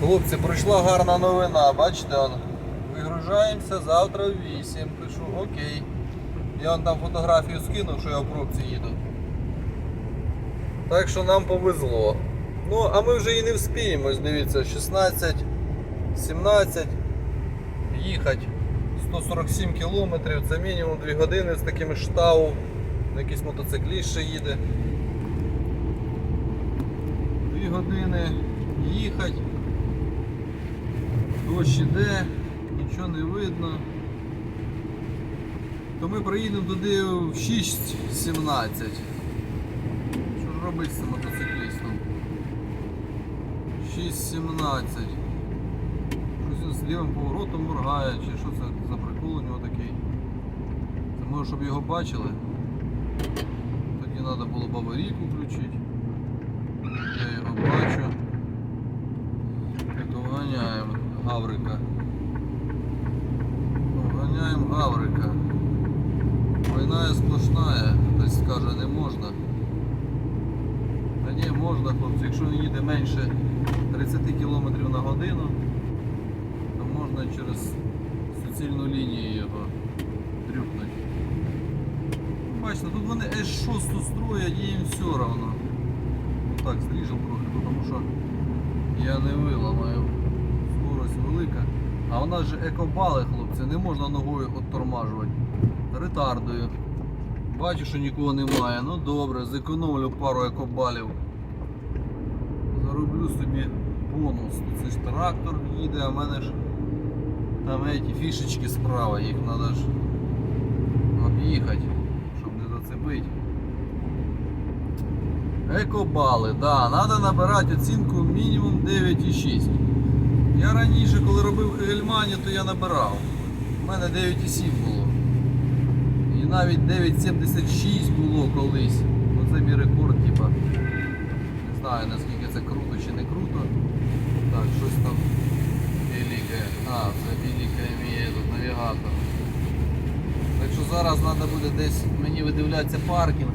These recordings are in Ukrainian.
Хлопці, прийшла гарна новина, бачите, он, вигружаємося завтра в 8. Пишу, окей. Я вам там фотографію скинув, що я в пробці їду. Так що нам повезло. Ну, а ми вже і не вспіємо, ось дивіться, 16, 17, їхати 147 кілометрів, це мінімум 2 години з такими штау. Якийсь мотоцикліст ще їде. 2 години їхати. Дощ іде, нічого не видно. То ми приїдемо туди в 6.17. Що ж робити з цим мотоциклістом? 6.17. Щось з лівим поворотом моргає, чи що це за прикол у нього такий. Це може, щоб його бачили. Тоді треба було б аварійку включити. Я його бачу. Так, Обганяємо Гаврика. Обганяємо Гаврика. Війна сплошна, хтось скаже не можна. Та ні, можна, хлопці, якщо він їде менше 30 км на годину, то можна через суцільну лінію його дрюкнути. Бачите, тут вони S6 строять їм все одно. Ну так, зріжемо трохи, тому що я не виламаю. А вона ж екобали, хлопці, не можна ногою оттормажувати. Ретардую. Бачу, що нікого немає. Ну добре, зекономлю пару екобалів. Зароблю собі бонус. Тут це ж трактор їде, а в мене ж там эти фішечки справа, їх треба ж об'їхати, щоб не зацепити. Екобали, да, треба набирати оцінку мінімум 9,6. Я раніше, коли робив Хегельмані, то я набирав. У мене 9,7 було. І навіть 9,76 було колись. Оце мій рекорд, типа. Не знаю наскільки це круто чи не круто. Так, щось там велике. А, це велике має тут навігатор. Так що зараз треба буде десь мені видивлятися паркінг,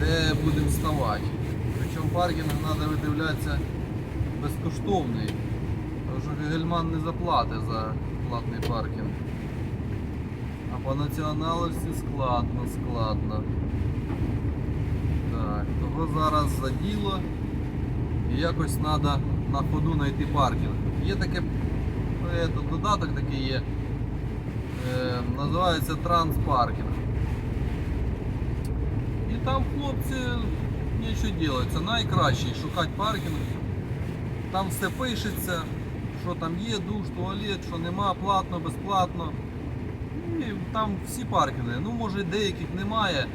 де будемо ставати. Причому паркінг треба видивлятися безкоштовний. Тому що Гегельман не заплатить за платний паркінг. А по націоналості складно, складно. Так, того зараз за діло. І якось треба на ходу знайти паркінг. Є таке е, додаток такий є. Е, називається транспаркінг. І там хлопці нічого ділять. Це найкращий шукати паркінг. Там все пишеться, що там є душ, туалет, що нема, платно, безплатно. І там всі паркінги. Ну, може деяких немає,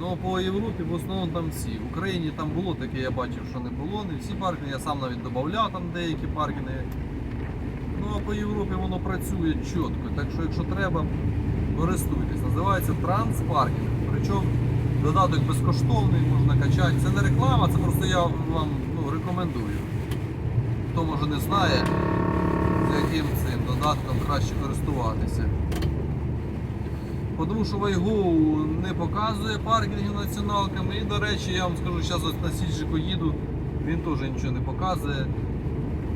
але по Європі в основному там всі. В Україні там було таке, я бачив, що не було, не всі паркінги, я сам навіть додавав там деякі паркінги. Ну а по Європі воно працює чітко. Так що якщо треба, користуйтесь. Називається транспаркінг. Причому додаток безкоштовний, можна качати. Це не реклама, це просто я вам ну, рекомендую. Хто може не знає, з яким цим додатком краще користуватися. Тому що Вайгоу не показує паркінгів націоналками. І, до речі, я вам скажу, зараз ось на Сіджику їду, він теж нічого не показує.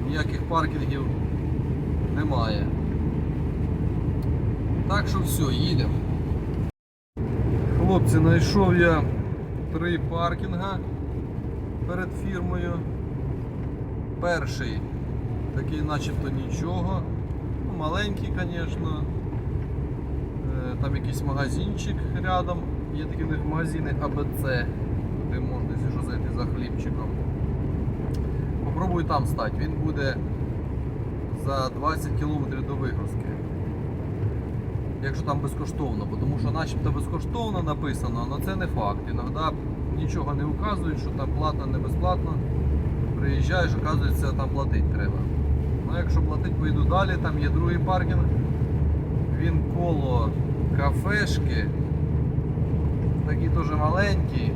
Ніяких паркінгів немає. Так що все, їдемо. Хлопці, знайшов я три паркінга перед фірмою. Перший такий начебто нічого. Ну, маленький, звісно. Е, Там якийсь магазинчик рядом. Є такі магазини АБЦ, де можна що, зайти за хлібчиком. Попробую там стати. Він буде за 20 км до вигрузки. Якщо там безкоштовно, тому що начебто безкоштовно написано, але це не факт. Іноді нічого не вказують, що там платно, не безплатно. Приїжджаєш, оказується, там платити треба. Ну якщо платити, поїду далі, там є другий паркінг. Він коло кафешки. Такий теж маленький.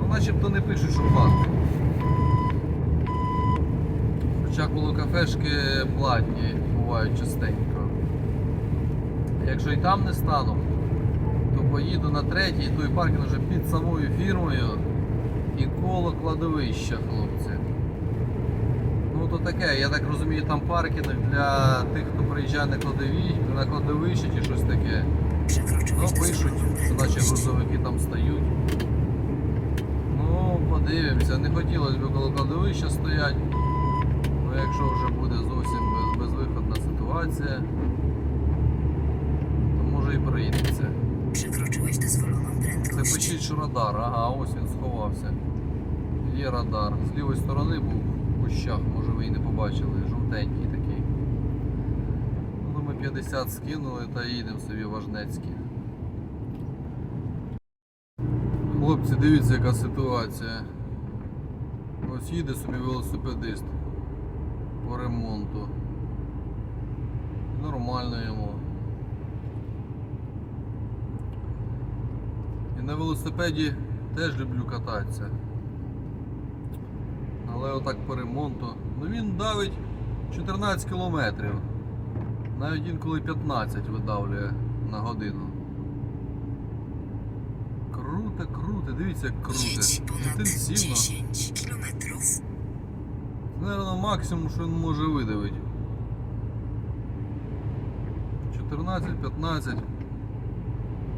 Ну начебто не пишуть, що платно. Хоча коло кафешки платні бувають частенько. Якщо і там не стану, то поїду на третій, той паркінг вже під самою фірмою і коло кладовища, хлопці. То таке, я так розумію, там паркінг для тих, хто приїжджає на кладові, на кладовище чи щось таке. Ну, пишуть, що наче грузовики там стають. Ну, подивимося, не хотілося б коло кладовища стоять. Ну, якщо вже буде зовсім без, безвиходна ситуація, то може і. Przekroczyłeś Це пишіть, що радар, ага, ось він сховався. Є радар. З лівої сторони був кущах, може ви і не побачили, жовтенький такий. Ну, ми 50 скинули та їдемо собі в важнецькі. Хлопці, дивіться, яка ситуація. Ось їде собі велосипедист по ремонту. Нормально йому. І на велосипеді теж люблю кататися. Але отак по ремонту. Ну він давить 14 кілометрів. Навіть інколи 15 видавлює на годину. Круто, круто, дивіться як круто. Jedź Інтенсивно. Це, Наверное, максимум, що він може видавити. 14-15.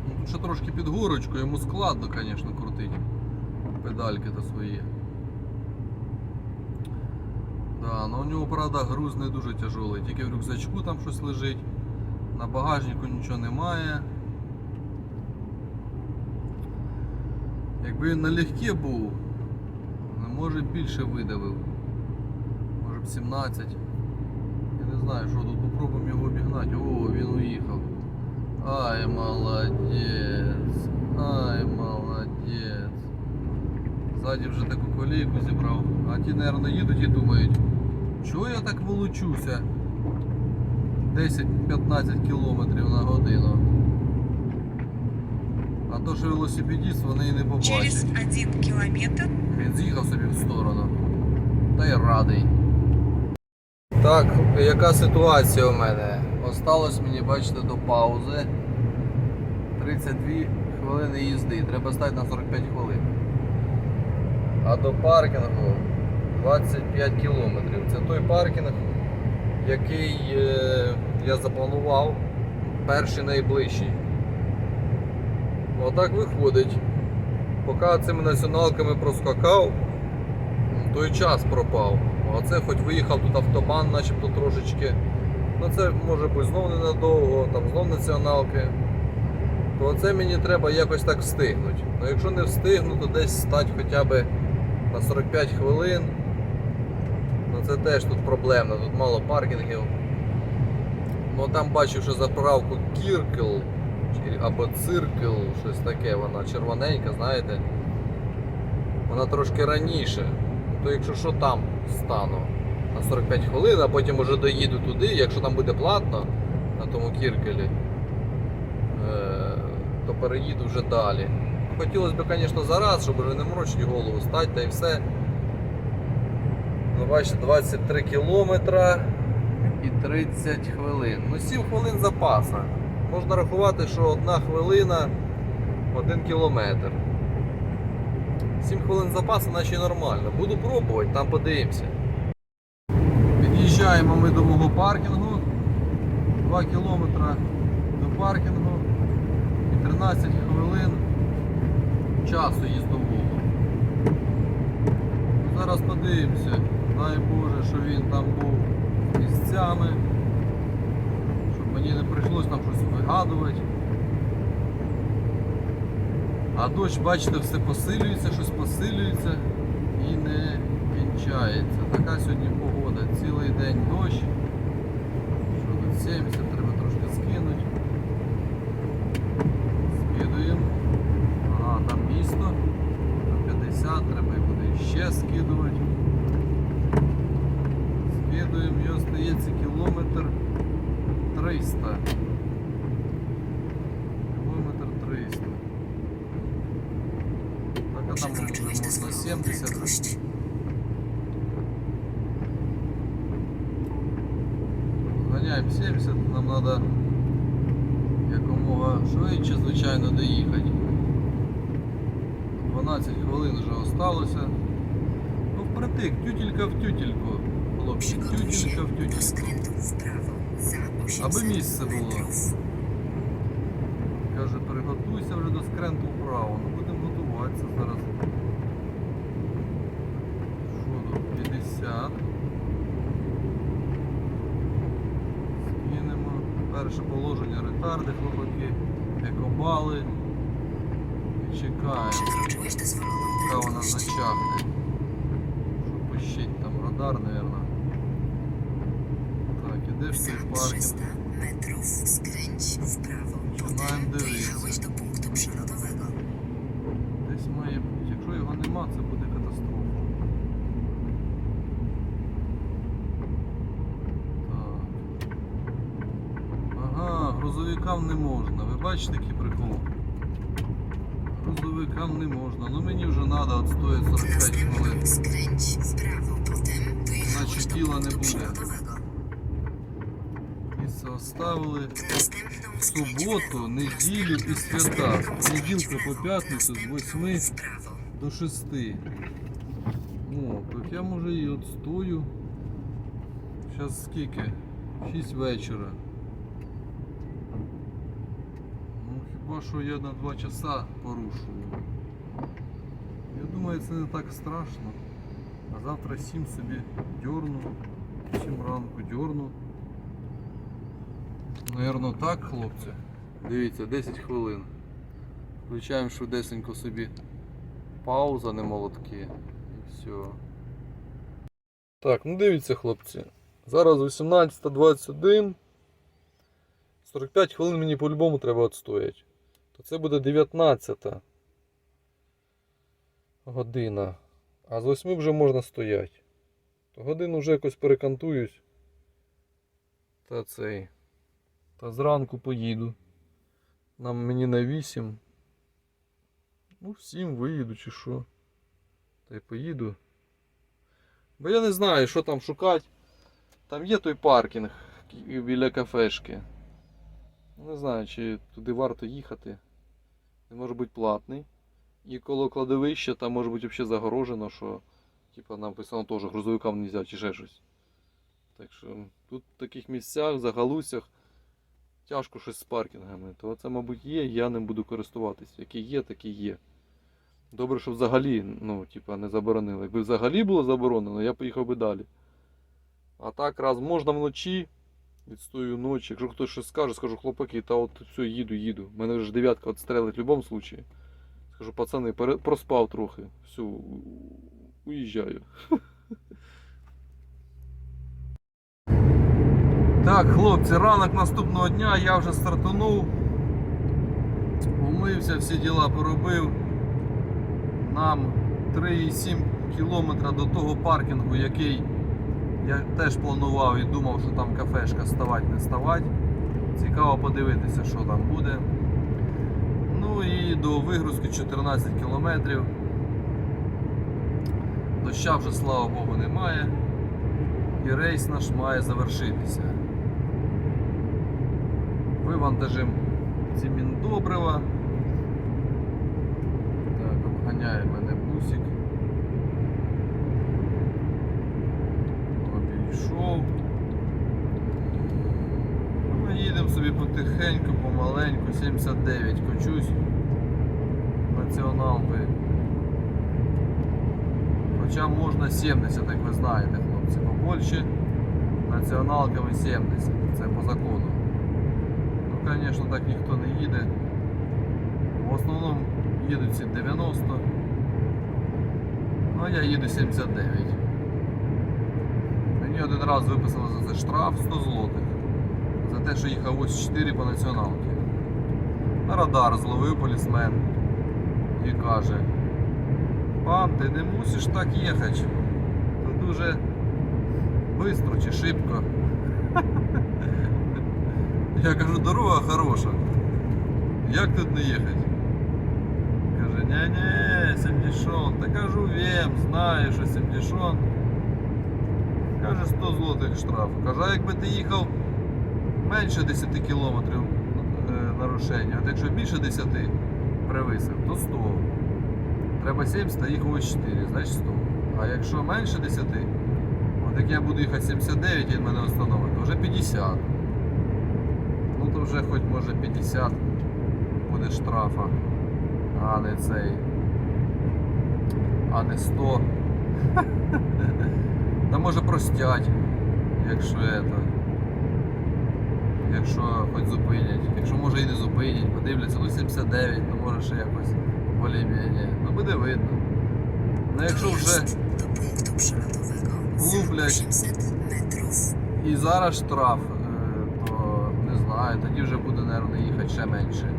Ну, тут ще трошки під горочку, йому складно, звісно, крутити. Педальки то свої. Да, но у нього, правда, груз не дуже тяжелий. Тільки в рюкзачку там щось лежить. На багажнику нічого немає. Якби він налегке був, ну, може більше видавив. Може б 17. Я не знаю, що тут попробуємо його обігнати. О, він уїхав. Ай, молодець. Ай, молодець. Ззаді вже таку колійку зібрав. А ті, мабуть, їдуть і думають, чого я так волочуся? 10-15 кілометрів на годину. А то, що велосипедіст, вони і не Через побачать. один километр Він з'їхав собі в сторону. Та й радий. Так, яка ситуація у мене? Осталось мені, бачите, до паузи. 32 хвилини їзди. Треба стати на 45 хвилин. А до паркінгу 25 кілометрів. Це той паркінг, який е, я запланував, перший найближчий. Отак виходить. Поки цими націоналками проскакав, той час пропав. А це хоч виїхав тут автобан, начебто трошечки. Ну це може бути знов ненадовго, там знов націоналки. То це мені треба якось так встигнути. Ну якщо не встигну, то десь стати хоча б на 45 хвилин. Це теж тут проблемно, тут мало паркінгів. Ну там бачив, що заправку Кіркл або циркл, щось таке, вона червоненька, знаєте. Вона трошки раніше. То якщо що там стану на 45 хвилин, а потім уже доїду туди, якщо там буде платно на тому Кіркелі, е, то переїду вже далі. Хотілося б, звісно, зараз, щоб вже не морочити голову, стати та й все. Бачите, 23 кілометра і 30 хвилин. Ну, 7 хвилин запаса. Можна рахувати, що одна хвилина один кілометр. 7 хвилин запасу, наче нормально. Буду пробувати, там подивимося. Під'їжджаємо ми до мого паркінгу. 2 кілометри до паркінгу і 13 хвилин часу їздового. Зараз подивимося. Дай Боже, що він там був місцями, щоб мені не прийшлось там щось вигадувати. А дощ, бачите, все посилюється, щось посилюється і не кінчається. Така сьогодні погода. Цілий день дощ. Що тут 70, треба трошки скинути. Скидуємо. Ага, там місто. На 50, треба буде ще скидувати. Скидуємо, і остається кілометр 300. Кілометр 300. Так, а там можна dozwoloną 70. prędkość. Зганяємо 70, нам треба якомога швидше, звичайно, доїхати. 12 хвилин вже осталося. Ну, впритик, тютелька в тютельку, хлопці, Przygotuj się тютінка в do тютінку. skrętu w prawo za 800 Аби місце було. Каже, приготуйся вже до скренту вправо. Ну будемо готуватися зараз. Що тут? 50. Скинемо. Перше положення ретарди, хлопаки, екобали. І чекаємо. Яка вона зачахне. Що пищить там радар, мабуть. Паркінг. 300 metrów skręć w prawo. Potem dojechałeś do punktu przelotowego. Десь має бути. Якщо його нема, це буде катастрофа. Так. Ага, грузовикам не можна. Ви бачите, який прикол? Грузовикам не можна. Ну мені вже треба відстояти 45 хвилин. Skręć w prawo. Potem dojechałeś Значить, діла не punktu буде. przelotowego. Місце оставили. Następną В skręć w суботу, lewo. неділю і свята. З понеділка по п'ятницю з 8 W prawo. до 6. О, так я може і отстою. Зараз скільки? 6 вечора. Ну хіба що я на 2 часа порушую. Я думаю, це не так страшно. А завтра 7 собі дьорну. 7 ранку дьорну. Наверно так, хлопці. Дивіться, 10 хвилин. Включаємо швидесенько собі пауза, не молотки. І все. Так, ну дивіться, хлопці. Зараз 18.21. 45 хвилин мені по-любому треба відстояти. То це буде 19 година. А з 8 вже можна стояти. То годину вже якось перекантуюсь. Та цей. Та зранку поїду. Нам мені на 8. Ну, всім виїду чи що. Та й поїду. Бо я не знаю, що там шукати. Там є той паркінг біля кафешки. Не знаю, чи туди варто їхати. Він може бути платний. І коло кладовища там може бути взагалі загорожено, що типа написано теж грузовикам не можна чи ще щось. Так що тут в таких місцях, за галусях, тяжко щось з паркінгами. То це, мабуть, є, я ним буду користуватися. Які є, такі є. Добре, що взагалі, ну, типа, не заборонили. Якби взагалі було заборонено, я поїхав би далі. А так, раз можна вночі, відстою ночі. Якщо хтось щось скаже, скажу, хлопаки, та от все, їду, їду. Мене вже дев'ятка відстрелить в будь-якому випадку. Скажу, пацани, проспав трохи. Все, уїжджаю. Так, хлопці, ранок наступного дня я вже стартанув. Умився, всі діла поробив. Нам 3,7 кілометра до того паркінгу, який я теж планував і думав, що там кафешка ставать, не ставать. Цікаво подивитися, що там буде. Ну і до вигрузки 14 кілометрів. Доща вже, слава Богу, немає. І рейс наш має завершитися. Вивантажимо ці міндобрива. Так, обганяє мене бусик. Обійшов. Ну, Ми їдемо собі потихеньку, помаленьку, 79 кочусь націоналкою. Хоча можна 70, як ви знаєте, хлопці, по Польщі націоналками 70, це по закону. Звісно, так ніхто не їде. В основному їдуть ці 90. Ну, а я їду 79. Мені один раз виписали за це штраф 100 злотих. За те, що їхав ось 4 по націоналці. На радар зловив полісмен і каже, пан, ти не мусиш так їхати. Це дуже швидко чи шибко. Я кажу, дорога хороша. Як тут не їхати? Каже, ні-ні, Сімдішон. Та кажу, вем, знаю, що Сімдішон. Каже, 100 злотих штрафу. Каже, а якби ти їхав менше 10 кілометрів е, нарушення, от якщо більше 10 превисив, то 100. Треба 70, а їхав ось 4, значить 100. А якщо менше 10, От як я буду їхати 79, він мене встановить, то вже 50. То вже хоч може 50 буде штрафа, а не цей. А не 100. Та може простять, якщо это. Якщо хоч зупинять. Якщо може і не зупинять, подивляться, ну 79, ну може ще якось более-менее. Ну буде видно. Ну якщо вже Dojazd do punktu przelotowego za Lublять. 800 metrów. і зараз штраф, е, не знаю, тоді вже буде, мабуть, їхати ще менше.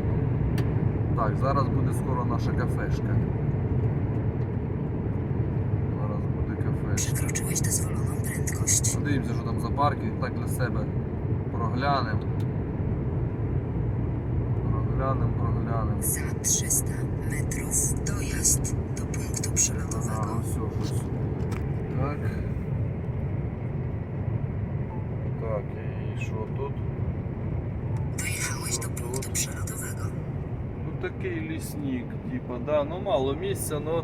Так, зараз буде скоро наша кафешка. Зараз буде кафешка. Подивимося, що там за паркінг, так для себе проглянемо. Проглянемо, проглянемо. Za 300 metrów dojazd do punktu Ага, przelotowego. все, щось. Так. Так, і що тут? Dojechałeś do punktu przelotowego. Ну такий лісник, типа, да, ну мало місця, но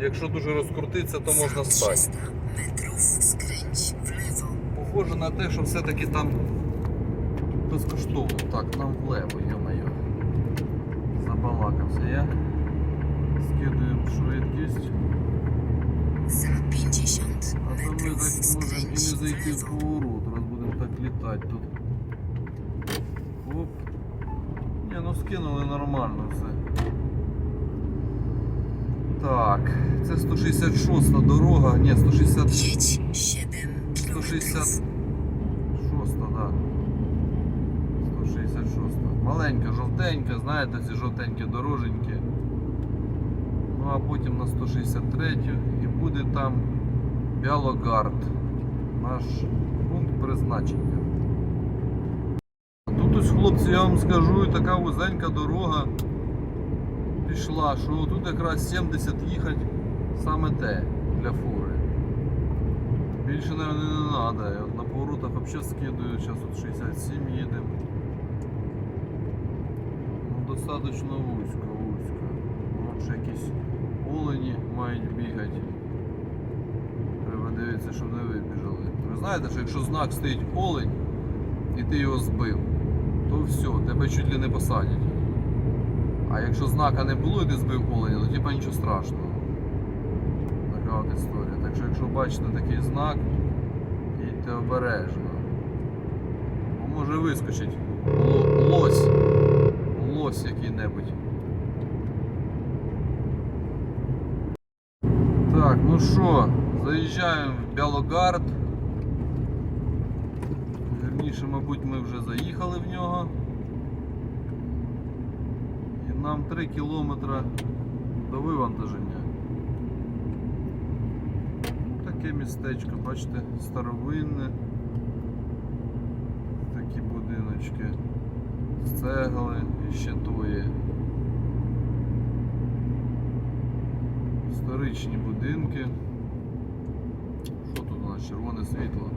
якщо дуже розкрутитися, то можна стати. 300 metrów skręć. Похоже на те, що все-таки там безкоштовно. Так, нам влево, йо-моє. Забалакався я. Скидуємо швидкість. Za 50 А то ми так можемо і не зайти в поворот. Раз будемо так літати тут. Оп. Ні, ну скинули нормально все. Так, це 166 дорога. Ні, 160. Jedź 7 160. kilometrów. Шоста, да. 166. Маленька, жовтенька, знаєте, ці жовтенькі дороженьки. Ну а потім на 163 і буде там Біалогард. Наш пункт призначення. Хлопці, я вам скажу, така вузенька дорога пішла, що тут якраз 70 їхати саме те для фури. Більше, наверное, не. Я от на поворотах вообще скидаю. Сейчас вот 67 едем. Ну, достаточно вузько, вузько. Вон ще якісь олені мають бігати. Треба дивитися, щоб не вибіжали. Ви знаєте, що якщо знак стоїть олень і ти його збив, то все, тебе чуть ли не посадять. А якщо знака не було і ти збив оленя, то типа нічого страшного. Така от історія. Так що якщо бачите такий знак, їдьте обережно. Бо може вискочить лось. Лось який-небудь. Так, ну що, заїжджаємо в Бялогард. Вірніше, мабуть, ми вже заїхали в нього. І нам 3 кілометри до вивантаження. Ну, Таке містечко, бачите, старовинне. Такі будиночки з цегли і ще тої. Історичні будинки. Що тут у нас? Червоне світло.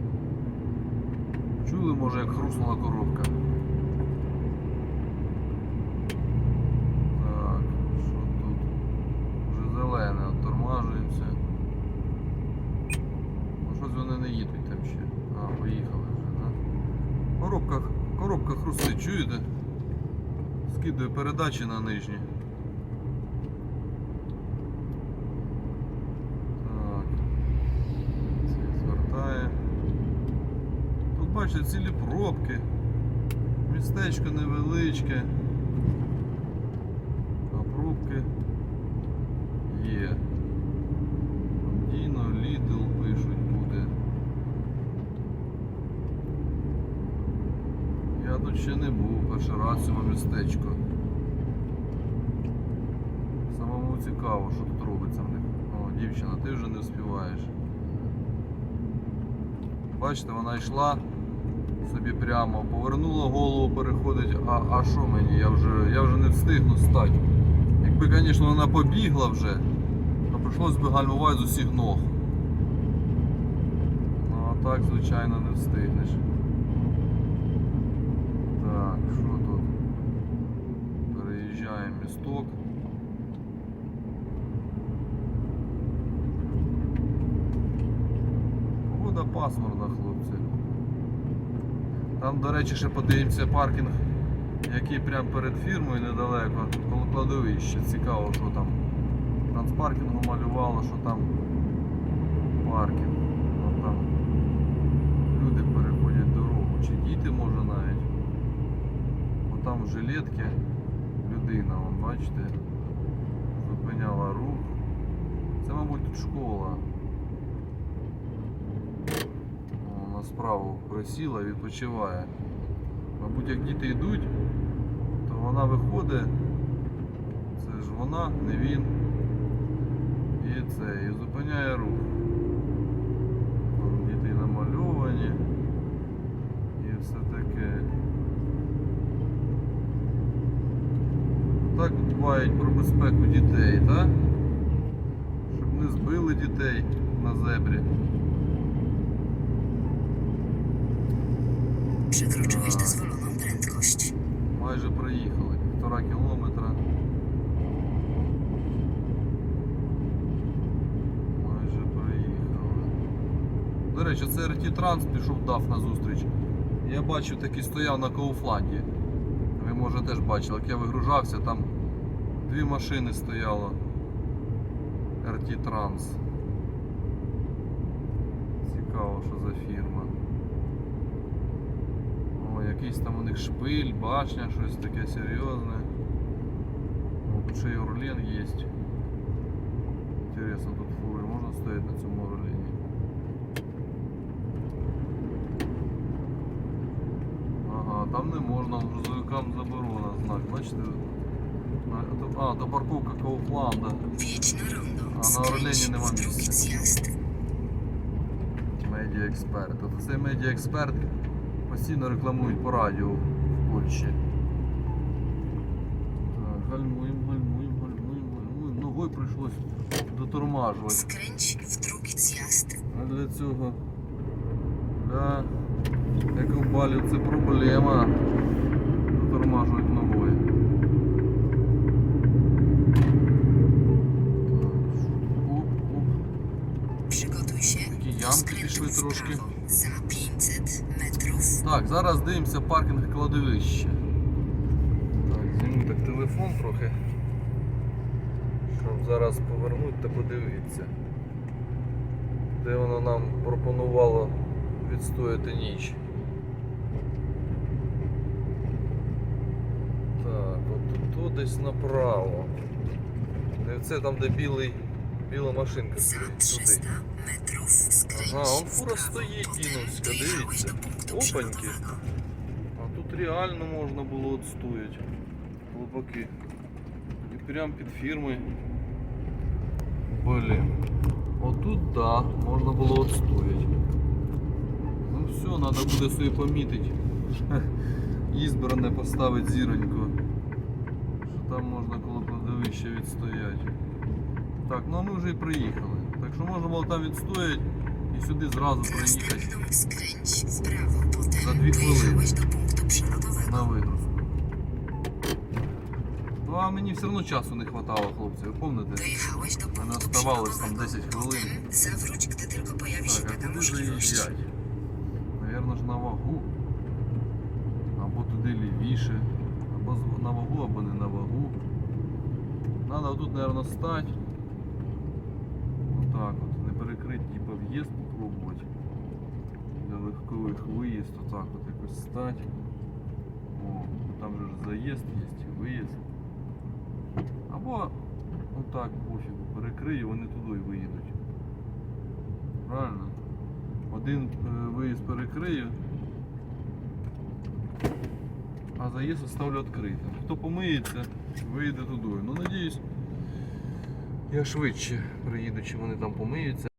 Чули, може, як хруснула коробка? Так, що тут? Вже зелене, оттормажуємося. Ну щось вони не їдуть там ще. А, поїхали вже, так? Коробка, коробка хрустить, чуєте? Скидує передачі на нижні. Так. Цей звертає. Тут бачите цілі пробки. Містечко невеличке. А пробки є. Діно, Lidl пишуть буде. Я тут ще не був, перший раз в цьому містечку. Самому цікаво, що тут робиться в них. О, дівчина, ти вже не вспіваєш. Бачите, вона йшла собі прямо, повернула голову, переходить, а, а що мені? Я вже, я вже не встигну стати. Якби, звісно, вона побігла вже, то прийшлось би гальмувати з усіх ног. Ну а так, звичайно, не встигнеш. Так, що тут? Переїжджаємо місток. Погода пасмурна, хлопці. Там, до речі, ще подивимося паркінг, який прямо перед фірмою недалеко, коло кладовища. Цікаво, що там. Транспаркінгу малювало, що там паркінг. Вон там люди переходять дорогу, чи діти може навіть. Бо там жилетки людина, вон, бачите, зупиняла рух. Це, мабуть, тут школа. Справу присіла відпочиває. Мабуть, як діти йдуть, то вона виходить. Це ж вона, не він. І це, і зупиняє рух. Там діти намальовані. І все таке. Так дбають про безпеку дітей, так? Щоб не збили дітей на зебрі. Przekroczyłeś dozwoloną prędkość. Майже проїхали. Півтора кілометра. Майже проїхали. До речі, це РТ Транс пішов дав на зустріч. Я бачив такий стояв на Кауфланді. Ви може теж бачили, як я вигружався, там дві машини стояло. РТ Транс. Цікаво, що за фірма. О, якийсь там у них шпиль, башня, щось таке серйозне. Тут ще й Орлен є. Інтересно, тут фури можна стояти на цьому Орлені? Ага, там не можна, грузовикам заборона знак, бачите? А, до парковка Кауфланда. Ma w drugi miejsca. zjazd. Медіа експерт. Цей медіа експерт постійно рекламують по радіо в Польщі. Так, гальмуємо, гальмуємо, гальмуємо, гальмуємо. Ногою прийшлось дотормажувати. Skręć w drugi zjazd. А для цього для екобалів це проблема. Дотормажують ногою. Так, оп, оп. Ямки пішли трошки. Za 500 metrów. Так, зараз дивимося паркінг кладовище. Так, зніму так телефон трохи. Щоб зараз повернути та подивитися. Де воно нам пропонувало відстояти ніч. Так, от тут десь направо. Це там, де білий, біла машинка Za стоїть. 300 Туди. metrów skręć Ага, он w фура prawo. стоїть, Potem Діновська, dojechałeś дивіться. do punktu Опаньки. przelotowego. А тут реально можна було відстояти. Хлопаки. І прям під фірмою. Блін. Отут да, можна було відстояти. Ну все, треба буде собі помітити. Ізбране поставити зіроньку. Що там можна коло кладовища відстояти. Так, ну а ми вже і приїхали. Так що можна було там відстояти і сюди зразу приїхати. Do punktu przelotowego. на вигрузку. Ну а мені все одно часу не вистачало, хлопці, ви пам'ятаєте? Do Мене оставалось там 10 хвилин. Так, а куди заїжджати? Навірно ж на вагу. Або туди лівіше. Або на вагу, або не на вагу. Надо тут, мабуть, стати. Отак от. Не перекрити типу в'їзд попробувати. Для легкових виїзд, отак от якось стати. О, там же ж заїзд є, виїзд. Або отак пофігу, перекрию, вони туди виїдуть. Правильно? Один е, виїзд перекрию, а заїзд оставлю відкритим. Хто помиється, виїде туди. Ну надіюсь, я швидше приїду, чи вони там помиються.